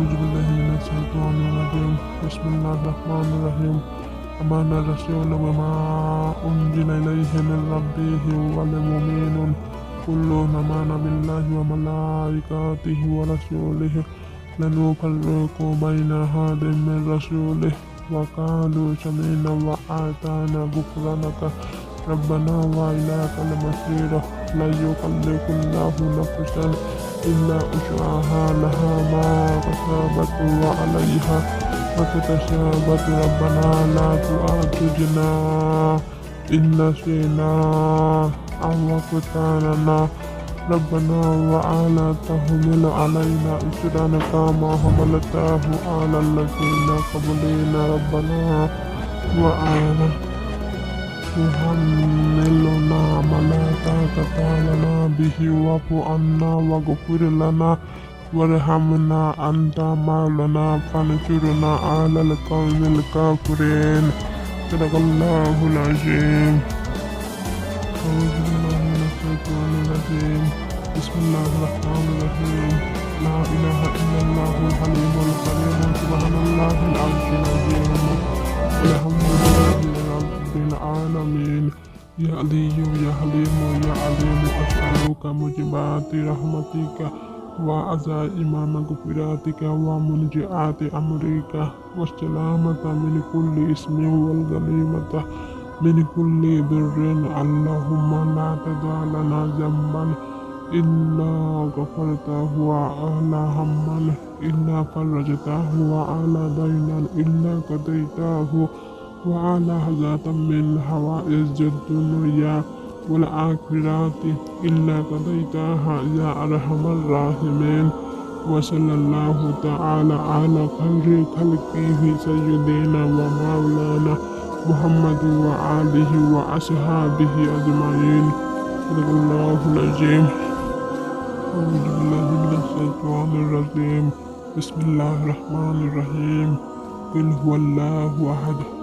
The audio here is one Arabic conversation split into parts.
أعوذ بالله من الشيطان الرجيم بسم الله الرحمن الرحيم آمن الرسول بما أنزل إليه من ربه والمؤمنون كل آمن بالله وملائكته ورسوله لا نفرق بين أحد من رسوله وقالوا سمعنا وأطعنا غفرانك ربنا وإليك المصير لا يكلف الله نفسا إلا وسعها لها ما كسبت وعليها ما اكتسبت ربنا لا تؤاخذنا إن نسينا أو أخطأنا ربنا وعلى تحمل علينا إسرا كما حملته على الذين قبلنا ربنا وعلى تحملنا ما لا طاقة لنا به واعف عنا واغفر لنا وارحمنا أنت مولانا فانصرنا على القوم الكافرين صدق الله العظيم أعوذ بالله من الشيطان الرجيم بسم الله الرحمن الرحيم لا إله إلا الله الحليم الكريم سبحان الله العظيم العظيم والحمد لله رب العالمين يا علي يا حليم يا عليم أسألك موجبات رحمتك وعزائم مغفراتك ومنجئات أمرك والسلامة من كل اسم والغنيمة من كل بر. اللهم لا تدع لنا ذنبا إلا غفرته وعلى هما إلا فرجته وعلى دينا إلا قضيته. وعلى حاجة من حوائج الدنيا والآخرة إلا قضيتها يا أرحم الراحمين وصلى الله تعالى على خير خلقه سيدنا ومولانا محمد وآله وأصحابه أجمعين صدق الله العظيم. أعوذ بالله من الشيطان الرجيم. بسم الله الرحمن الرحيم. قل هو الله أحد.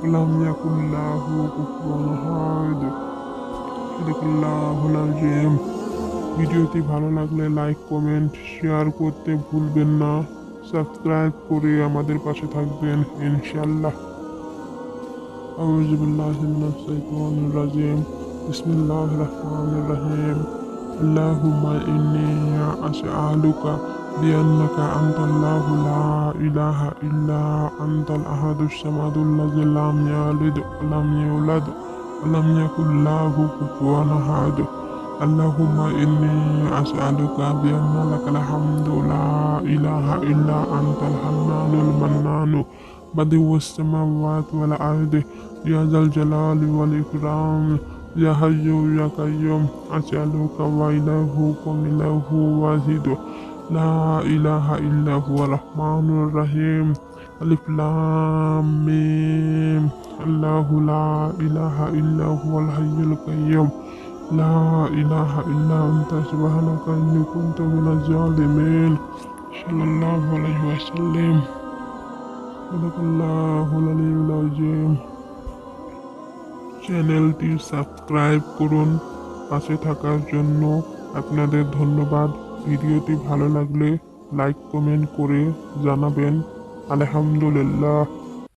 ولم يكن له كفوا أحد صدق الله العظيم ভিডিওটি ভালো লাগলে লাইক কমেন্ট শেয়ার করতে ভুলবেন না সাবস্ক্রাইব করে আমাদের পাশে থাকবেন ইনশাল্লাহ أعوذ بالله من الشيطان الرجيم بسم الله الرحمن الرحيم اللهم إني أسألك بأنك أنت الله لا إله إلا أنت الأحد الصمد الذي لم يلد ولم يولد ولم يكن له كفوا أحد. اللهم إني أسألك بأن لك الحمد لا إله إلا أنت الحنان المنان. بديع السماوات والأرض. يا ذا الجلال والإكرام. يا حي يا قيوم. أسألك وإلهك إله واحد. লা ইলাহা ইল্লা হুয়া রহমানুর রহিম। আলিফ লাম মিম। আল্লাহু লা ইলাহা ইল্লা হুয়াল হাইয়ুল কাইয়্যুম। লা ইলাহা ইল্লা আনতা সুবহানাকা ইন্নী কুনতু মিনাজ জালিমিন সাল্লাল্লাহু আলাইহি ওয়াসাল্লাম। সাদাকাল্লাহুল আলিয়ুল আযীম। চ্যানেলটি সাবস্ক্রাইব করুন। পাশে থাকার জন্য আপনাদের ধন্যবাদ। ভিডিওটি ভালো লাগলে লাইক কমেন্ট করে জানাবেন। আলহামদুলিল্লাহ।